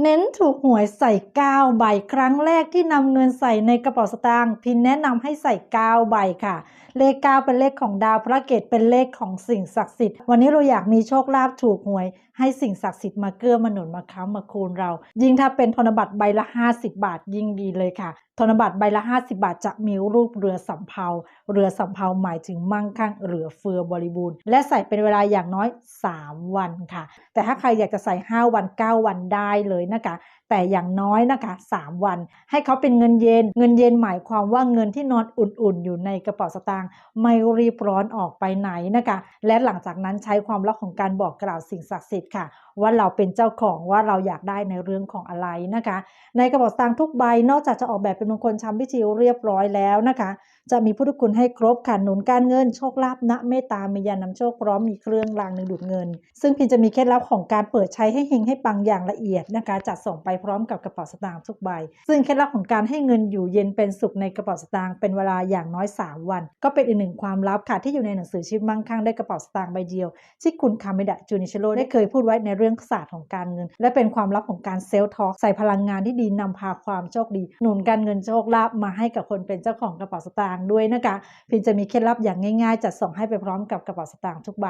เน้นถูกหวยใส่ 9 ใบครั้งแรกที่นำเงินใส่ในกระเป๋าสตางค์พินแนะนำให้ใส่ 9 ใบค่ะ เลข 9 เป็นเลขของดาวพระเกตเป็นเลขของสิ่งศักดิ์สิทธิ์ วันนี้เราอยากมีโชคลาภถูกหวย ให้สิ่งศักดิ์สิทธิ์มาเกื้อมาหนุนมาค้ำมาคูณเรา ยิ่งถ้าเป็นธนบัตรใบละ 50 บาทยิ่งดีเลยค่ะ ธนบัตรใบละ 50 บาทจะมีรูปเรือสำเภา เรือสำเภาหมายถึงมั่งคั่งเหลือเฟือบริบูรณ์ และใส่เป็นเวลาอย่างน้อย 3 วันค่ะ แต่ถ้าใครอยากจะใส่ 5 วัน 9 วันได้เลยนะคะ แต่อย่างน้อยนะคะ 3 วัน ให้เขาเป็นเงินเย็น เงินเย็นหมายความว่าเงินที่นอนอุ่นๆ อยู่ในกระเป๋าสตางค์ไม่รีบร้อนออกไปไหนนะคะ และหลังจากนั้นใช้ความลับของการบอกกล่าวสิ่งศักดิ์สิทธิ์ค่ะ ว่าเราเป็นเจ้าของว่าเราอยากได้ในเรื่องของอะไรนะคะ ในกระเป๋าสตางค์ทุกใบนอกจากจะออกแบบเป็นมงคลชำพิธีเรียบร้อยแล้วนะคะ จะมีพุทธคุณให้ครบค่ะหนุนการเงินโชคลาภณเมตตามียานำโชคพร้อมมีเครื่องรางหนึ่งดูดเงิน ซึ่งพินจะมีเคล็ดลับของการเปิดใช้ให้เฮงให้ปังอย่างละเอียดนะคะจัดส่งไปพร้อมกับกระเป๋าสตางค์ทุกใบ ซึ่งเคล็ดลับของการให้เงินอยู่เย็นเป็นสุขในกระเป๋าสตางค์เป็นเวลาอย่างน้อย 3 วัน ก็เป็นอีกหนึ่งความลับค่ะที่อยู่ในหนังสือชีวิตมั่งคั่งได้กระเป๋าสตางค์ใบเดียว ที่คุณคาเมดะจูนิชโรได้เคยพูดไว้ในเรื่องศาสตร์ของการเงิน และเป็นความลับของการเซลล์ทอล์กใส่พลังงานที่ดีนำพาความโชคดี หนุนการเงินโชคลาภมาให้กับคนเป็นเจ้าของกระเป๋าสตางค์ด้วยนะคะพินจะมีเคล็ดลับอย่างง่ายๆ จัดส่งให้ไปพร้อมกับกระเป๋าสตางค์ทุกใบ